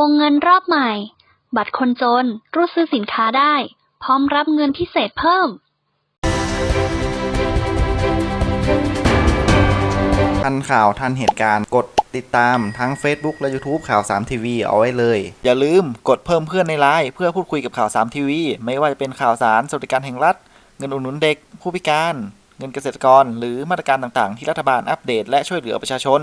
วงเงินรอบใหม่ บัตรคนจนรูดซื้อสินค้าได้ พร้อมรับเงินพิเศษเพิ่ม ทันข่าวทันเหตุการณ์กดติดตามทั้ง Facebook และ YouTube ข่าว 3 ทีวีเอาไว้เลย อย่าลืมกดเพิ่มเพื่อนในไลน์เพื่อพูดคุยกับข่าว 3 ทีวี ไม่ว่าจะเป็นข่าวสารสวัสดิการแห่งรัฐ เงินอุดหนุนเด็ก ผู้พิการ เงินเกษตรกร หรือมาตรการต่างๆ ที่รัฐบาลอัปเดตและช่วยเหลือประชาชน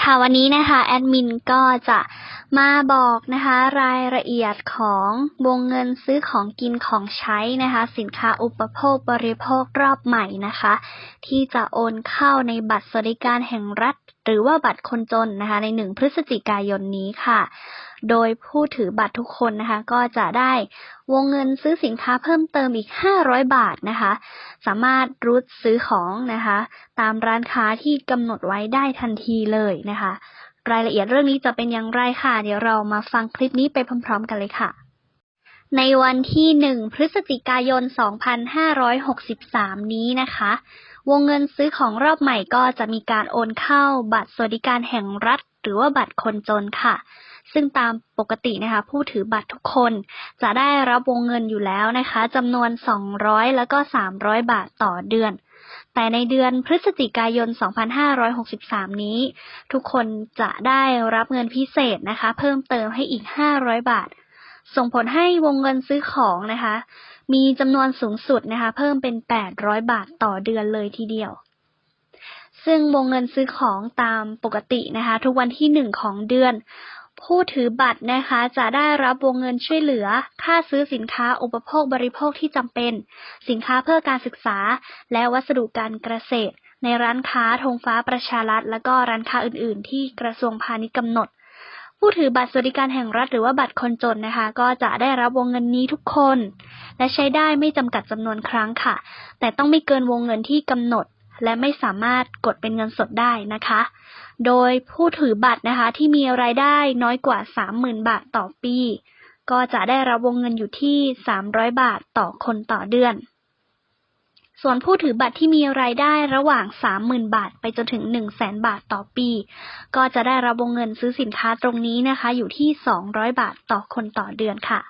ค่ะวันนี้นะคะแอดมินก็จะมาบอกนะคะรายละเอียดของวงเงินซื้อของกินของใช้นะคะ สินค้าอุปโภคบริโภครอบใหม่นะคะ ที่จะโอนเข้าในบัตรสวัสดิการแห่งรัฐ หรือว่าบัตรคนจนนะคะในหนึ่งพฤศจิกายนนี้ค่ะ โดยผู้ถือบัตรทุกคนนะคะ ก็จะได้วงเงินซื้อสินค้าเพิ่มเติมอีก 500 บาทนะคะ สามารถรูดซื้อของนะคะ ตามร้านค้าที่กำหนดไว้ได้ทันทีเลยนะคะ รายละเอียดเรื่องนี้จะเป็นอย่างไรค่ะ เดี๋ยวเรามาฟังคลิปนี้ไปพร้อม ๆ กันเลยค่ะในวันที่ 1 พฤศจิกายน 2563 นี้นะคะ วงเงินซื้อของรอบใหม่ก็จะมีการโอนเข้าบัตรสวัสดิการแห่งรัฐ หรือว่าบัตรคนจนค่ะ ซึ่งตามปกตินะคะ ผู้ถือบัตรทุกคน จะได้รับวงเงินอยู่แล้วนะคะจำนวน 200 แล้วก็ 300 บาทต่อเดือน แต่ในเดือนพฤศจิกายน 2563 นี้ ทุกคนจะได้รับเงินพิเศษนะคะ เพิ่มเติมให้อีก 500 บาท ส่งผลให้วงเงินซื้อของนะคะ มีจำนวนสูงสุดนะคะ เพิ่มเป็น 800 บาทต่อเดือนเลยทีเดียว ซึ่งวงเงินซื้อของตามปกตินะคะ ทุกวันที่ 1 ของเดือน ผู้ถือบัตรนะคะ จะได้รับวงเงินช่วยเหลือ ค่าซื้อสินค้าอุปโภคบริโภคที่จำเป็น สินค้าเพื่อการศึกษา และวัสดุการเกษตร ในร้านค้าธงฟ้าประชารัฐ และก็ร้านค้าอื่น ๆ ที่กระทรวงพาณิชย์กำหนด ผู้ถือบัตรสวัสดิการแห่งรัฐหรือว่าบัตรคนจนนะคะ ก็จะได้รับวงเงินนี้ทุกคน และใช้ได้ไม่จำกัดจำนวนครั้งค่ะ แต่ต้องไม่เกินวงเงินที่กำหนด และไม่สามารถกดเป็นเงินสดได้นะคะ โดยผู้ถือบัตรนะคะ ที่มีรายได้น้อยกว่า 30,000 บาทต่อปี ก็จะได้รับวงเงินอยู่ที่ 300 บาทต่อคนต่อเดือน ส่วนผู้ถือบัตรที่มีรายได้ระหว่าง 30,000 บาท ไปจนถึง 100,000 บาทต่อปี ก็จะได้รับวงเงินซื้อสินค้าตรงนี้นะคะ อยู่ที่ 200 บาทต่อคนต่อเดือนค่ะ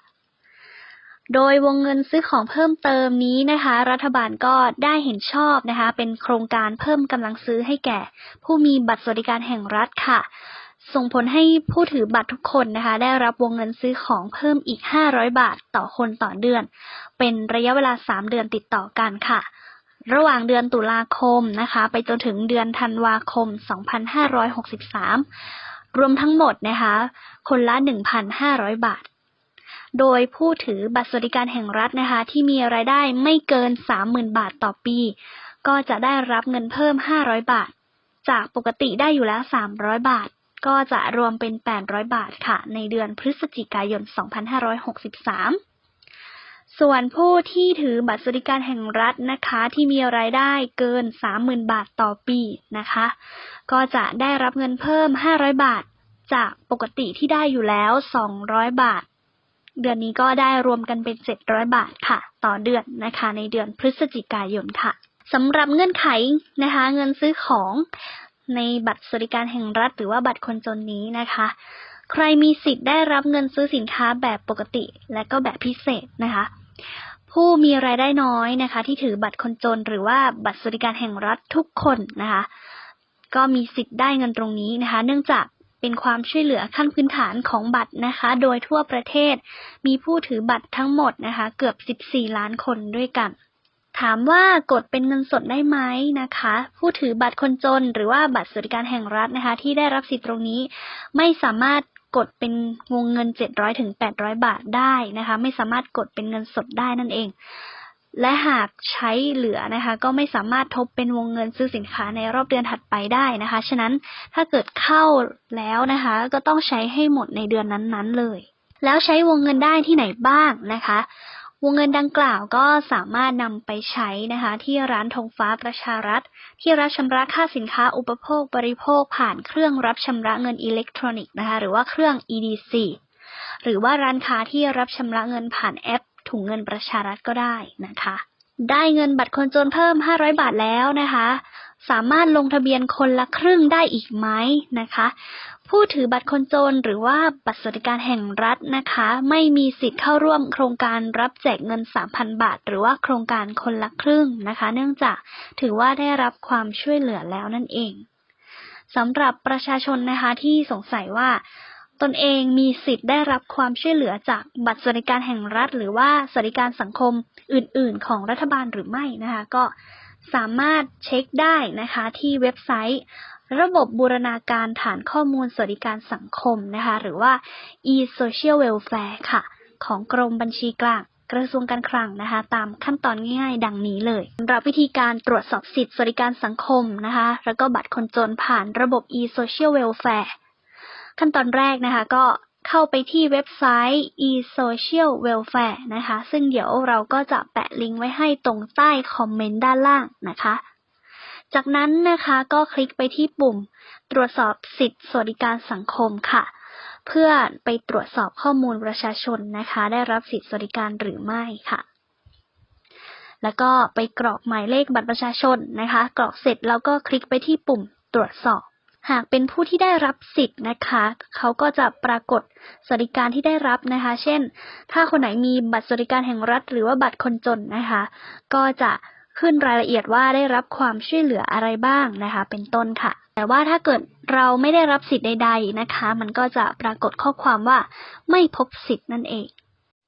โดยวงเงินซื้อของเพิ่มเติมนี้นะคะ รัฐบาลก็ได้เห็นชอบนะคะ เป็นโครงการเพิ่มกำลังซื้อให้แก่ ผู้มีบัตรสวัสดิการแห่งรัฐค่ะ ส่งผลให้ผู้ถือบัตรทุกคนนะคะ ได้รับวงเงินซื้อของเพิ่มอีก 500 บาทต่อคนต่อเดือน เป็นระยะเวลา 3 เดือนติดต่อกันค่ะ ระหว่างเดือนตุลาคมนะคะ ไปจนถึงเดือนธันวาคม 2563 รวมทั้งหมดนะคะ คนละ 1,500 บาท โดยผู้ถือบัตรสวัสดิการแห่งรัฐนะคะ ที่มีรายได้ไม่เกิน 30,000 บาทต่อปี ก็จะได้รับเงินเพิ่ม 500 บาท จากปกติได้อยู่แล้ว 300 บาท ก็จะรวมเป็น 800 บาทค่ะ ในเดือนพฤศจิกายน 2563 ส่วนผู้ที่ถือบัตรสวัสดิการแห่งรัฐนะคะ ที่มีรายได้เกิน 30,000 บาทต่อปีนะคะ ก็จะได้รับเงินเพิ่ม 500 บาท จากปกติที่ได้อยู่แล้ว 200 บาท เดือนนี้ก็ได้รวมกันเป็น 700 บาทค่ะ ต่อเดือนนะคะ ในเดือนพฤศจิกายนค่ะสำหรับเงื่อนไขนะคะ เงินซื้อของ ในบัตรสวัสดิการแห่งรัฐ หรือว่าบัตรคนจนนี้นะคะ ใครมีสิทธิ์ได้รับเงินซื้อสินค้าแบบปกติและก็แบบพิเศษนะคะ ผู้มีรายได้น้อยนะคะ ที่ถือบัตรคนจนหรือว่าบัตรสวัสดิการแห่งรัฐทุกคนนะคะ ก็มีสิทธิ์ได้เงินตรงนี้นะคะ เนื่องจากเป็นความช่วยเหลือขั้นพื้นฐานของบัตรนะคะ โดยทั่วประเทศมีผู้ถือบัตรทั้งหมดนะคะ เกือบ 14 ล้านคนด้วยกัน ถามว่ากดเป็นเงินสดได้ไหมนะคะ ผู้ถือบัตรคนจน หรือว่าบัตรสวัสดิการแห่งรัฐนะคะ ที่ได้รับสิทธิ์ตรงนี้ ไม่สามารถกดเป็นวงเงิน 700ถึง800 บาทได้นะคะ ไม่สามารถกดเป็นเงินสดได้นั่นเอง และหากใช้เหลือนะคะ ก็ไม่สามารถทบเป็นวงเงินซื้อสินค้าในรอบเดือนถัดไปได้นะคะ ฉะนั้นถ้าเกิดเข้าแล้วนะคะ ก็ต้องใช้ให้หมดในเดือนนั้นๆเลย แล้วใช้วงเงินได้ที่ไหนบ้างนะคะ วงเงินดังกล่าวก็สามารถนำไปใช้นะคะ ที่ร้านธงฟ้าประชารัฐ ที่รับชำระค่าสินค้าอุปโภคบริโภคผ่านเครื่องรับชำระเงินอิเล็กทรอนิกส์นะคะ หรือว่าเครื่อง EDC หรือว่าร้านค้าที่รับชำระเงินผ่านแอป ถุงเงินประชารัฐก็ได้นะคะ ได้เงินบัตรคนจนเพิ่ม 500 บาทแล้วนะคะ สามารถลงทะเบียนคนละครึ่งได้อีกไหมนะคะ ผู้ถือบัตรคนจนหรือว่าบัตรสวัสดิการแห่งรัฐนะคะ ไม่มีสิทธิ์เข้าร่วมโครงการรับแจกเงิน 3,000 บาท หรือว่าโครงการคนละครึ่งนะคะ เนื่องจากถือว่าได้รับความช่วยเหลือแล้วนั่นเองสำหรับประชาชนนะคะที่สงสัยว่าตนเองมีสิทธิ์ได้รับความช่วยเหลือจากบัตรสวัสดิการแห่งรัฐ หรือว่าสวัสดิการสังคมอื่น ๆ ของรัฐบาลหรือไม่นะคะ ก็ สามารถเช็คได้นะคะที่เว็บไซต์ ระบบบูรณาการฐานข้อมูลสวัสดิการสังคมนะคะหรือว่า e-social welfare ค่ะ ของกรมบัญชีกลางกระทรวงการคลังนะคะ ตามขั้นตอนง่าย ๆ ดังนี้เลยสำหรับวิธีการตรวจสอบสิทธิสวัสดิการสังคมนะคะ แล้วก็บัตรคนจนผ่านระบบ e-social welfare ขั้นตอนแรกนะคะ ก็ เข้าไปที่เว็บไซต์ e-social welfare นะคะ ซึ่งเดี๋ยวเราก็จะแปะลิงก์ไว้ให้ตรงใต้คอมเมนต์ด้านล่างนะคะ จากนั้นนะคะก็คลิกไปที่ปุ่ม ตรวจสอบสิทธิสวัสดิการสังคมค่ะ เพื่อไปตรวจสอบข้อมูลประชาชนนะคะ ได้รับสิทธิสวัสดิการหรือไม่ค่ะ แล้วก็ไปกรอกหมายเลขบัตรประชาชนนะคะ กรอกเสร็จแล้วก็คลิกไปที่ปุ่มตรวจสอบ หากเป็นผู้ที่ได้รับสิทธิ์นะคะ เขาก็จะปรากฏสวัสดิการที่ได้รับนะคะ เช่น ถ้าคนไหนมีบัตรสวัสดิการแห่งรัฐ หรือว่าบัตรคนจนนะคะ ก็จะขึ้นรายละเอียดว่าได้รับความช่วยเหลืออะไรบ้างนะคะ เป็นต้นค่ะ แต่ว่าถ้าเกิดเราไม่ได้รับสิทธิ์ใด ๆนะคะ มันก็จะปรากฏข้อความว่าไม่พบสิทธิ์นั่นเอง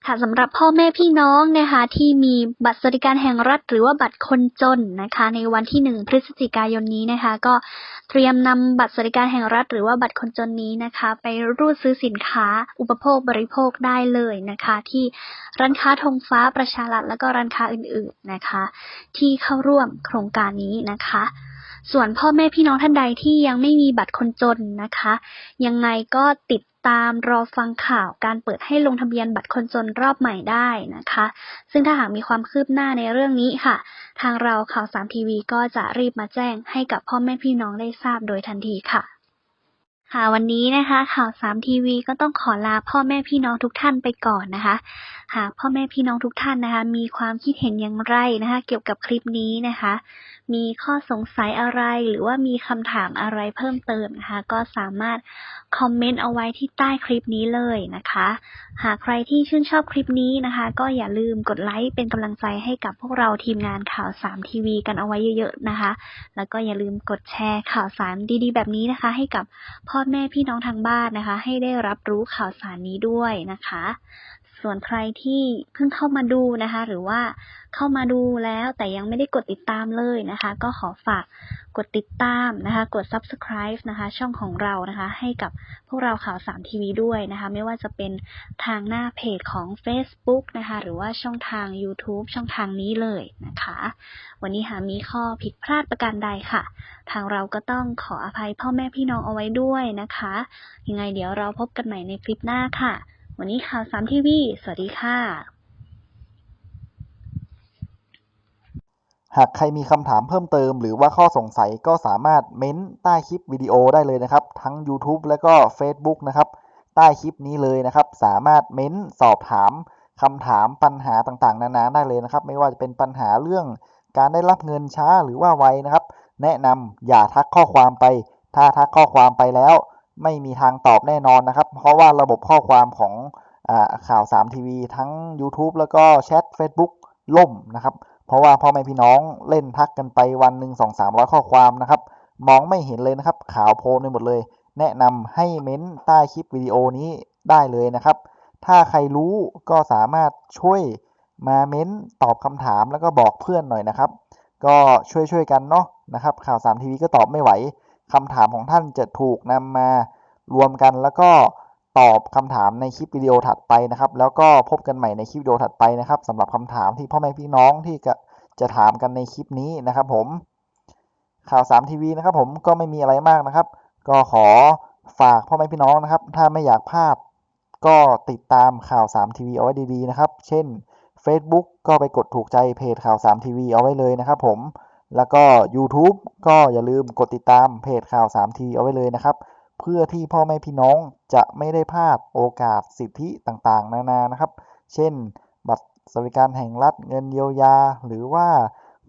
ค่ะสำหรับพ่อแม่พี่น้องนะคะที่มีบัตรสวัสดิการแห่งรัฐ หรือว่าบัตรคนจนนะคะ ในวันที่หนึ่งพฤศจิกายนนี้นะคะ ก็เตรียมนำบัตรสวัสดิการแห่งรัฐ หรือว่าบัตรคนจนนี้นะคะ ไปรูดซื้อสินค้า อุปโภคบริโภคได้เลยนะคะ ที่ร้านค้าธงฟ้าประชารัฐแล้วก็ร้านค้าอื่นๆนะคะ ที่เข้าร่วมโครงการนี้นะคะส่วนพ่อแม่พี่น้องท่านใดที่ยังไม่มีบัตรคนจนนะคะ ยังไงก็ติด ตามรอฟังข่าวการเปิดให้ลงทะเบียนบัตรคนจนรอบใหม่ได้นะคะ ซึ่งถ้าหากมีความคืบหน้าในเรื่องนี้ค่ะ ทางเราข่าวสามทีวีก็จะรีบมาแจ้งให้กับพ่อแม่พี่น้องได้ทราบโดยทันทีค่ะ ค่ะวันนี้นะคะ ข่าวสามทีวีก็ต้องขอลาพ่อแม่พี่น้องทุกท่านไปก่อนนะคะ หากพ่อแม่พี่น้องทุกท่านนะคะ มีความคิดเห็นอย่างไรนะคะ เกี่ยวกับคลิปนี้นะคะ มีข้อสงสัยอะไรหรือว่ามีคำถามอะไรเพิ่มเติมนะคะ ก็สามารถคอมเมนต์เอาไว้ที่ใต้คลิปนี้เลยนะคะ หากใครที่ชื่นชอบคลิปนี้นะคะ ก็อย่าลืมกดไลค์เป็นกำลังใจให้กับพวกเราทีมงานข่าวสามทีวีกันเอาไว้เยอะๆนะคะ แล้วก็อย่าลืมกดแชร์ข่าวสารดีๆ แบบนี้นะคะ ให้กับพ่อแม่พี่น้องทางบ้านนะคะ ให้ได้รับรู้ข่าวสารนี้ด้วยนะคะ ส่วนใครที่เพิ่งเข้ามาดูนะคะ หรือว่าเข้ามาดูแล้วแต่ยังไม่ได้กดติดตามเลยนะคะ ก็ขอฝากกดติดตามนะคะ กด subscribe นะคะ ช่องของเรานะคะ ให้กับพวกเราข่าวสามทีวีด้วยนะคะ ไม่ว่าจะเป็นทางหน้าเพจของ Facebook นะคะ หรือว่าช่องทาง YouTube ช่องทางนี้เลยนะคะ วันนี้หามีข้อผิดพลาดประการใดค่ะ ทางเราก็ต้องขออภัยพ่อแม่พี่น้องเอาไว้ด้วยนะคะ ยังไงเดี๋ยวเราพบกันใหม่ในคลิปหน้าค่ะ วันนี้ข่าวสามทีวี สวัสดีค่ะ หากใครมีคำถามเพิ่มเติม หรือว่าข้อสงสัยก็สามารถเม้นใต้คลิปวิดีโอได้เลยนะครับ ทั้ง YouTube และก็ Facebook นะครับ ใต้คลิปนี้เลยนะครับ สามารถเม้นสอบถามคำถามปัญหาต่างๆ นานาได้เลยนะครับ ไม่ว่าจะเป็นปัญหาเรื่องการได้รับเงินช้าหรือว่าไวนะครับ แนะนำอย่าทักข้อความไป ถ้าทักข้อความไปแล้ว ไม่มีทางตอบแน่นอนนะครับ เพราะว่าระบบข้อความของอข่าว 3 ทีวีทั้ง YouTube แล้วก็แชท Facebook ล่มนะครับ เพราะว่าพ่อแม่พี่น้องเล่นทักกันไปวันหนึ่งสองสามร้อยข้อความนะครับ มองไม่เห็นเลยนะครับ ข่าวโพลนไปหมดเลย แนะนำให้เม้นใต้คลิปวิดีโอนี้ได้เลยนะครับ ถ้าใครรู้ก็สามารถช่วยมาเม้นตอบคำถามแล้วก็บอกเพื่อนหน่อยนะครับ ก็ช่วยๆกันเนาะนะครับ ข่าวสามทีวีก็ตอบไม่ไหว คำถามของท่านจะถูกนำมารวมกันแล้วก็ตอบคำถามในคลิปวิดีโอถัดไปนะครับ แล้วก็พบกันใหม่ในคลิปวิดีโอถัดไปนะครับสำหรับคำถามที่พ่อแม่พี่น้องที่จะจะถามกันในคลิปนี้นะครับผมข่าวสามทีวีนะครับผมก็ไม่มีอะไรมากนะครับ ก็ขอฝากพ่อแม่พี่น้องนะครับ ถ้าไม่อยากพลาดก็ติดตามข่าวสามทีวีเอาไว้ดีๆนะครับ เช่น Facebook ก็ไปกดถูกใจเพจข่าว3ทีวีเอาไว้เลยนะครับผม แล้วก็ YouTube ก็อย่าลืมกดติดตามเพจข่าว3ทีวีเอาไว้เลยนะครับ เพื่อที่พ่อแม่พี่น้องจะไม่ได้พลาดโอกาสสิทธิต่างๆ นานานะครับ เช่น บัตรสวัสดิการแห่งรัฐเงินเยียวยา หรือว่า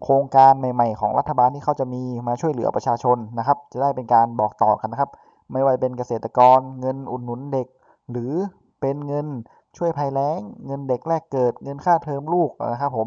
โครงการใหม่ๆ ของรัฐบาลที่เขาจะมีมาช่วยเหลือประชาชนนะครับ จะได้เป็นการบอกต่อกันนะครับ ไม่ว่าเป็นเกษตรกร เงินอุดหนุนเด็ก หรือเป็นเงินช่วยภัยแล้ง เงินเด็กแรกเกิด เงินค่าเทอมลูกนะครับผม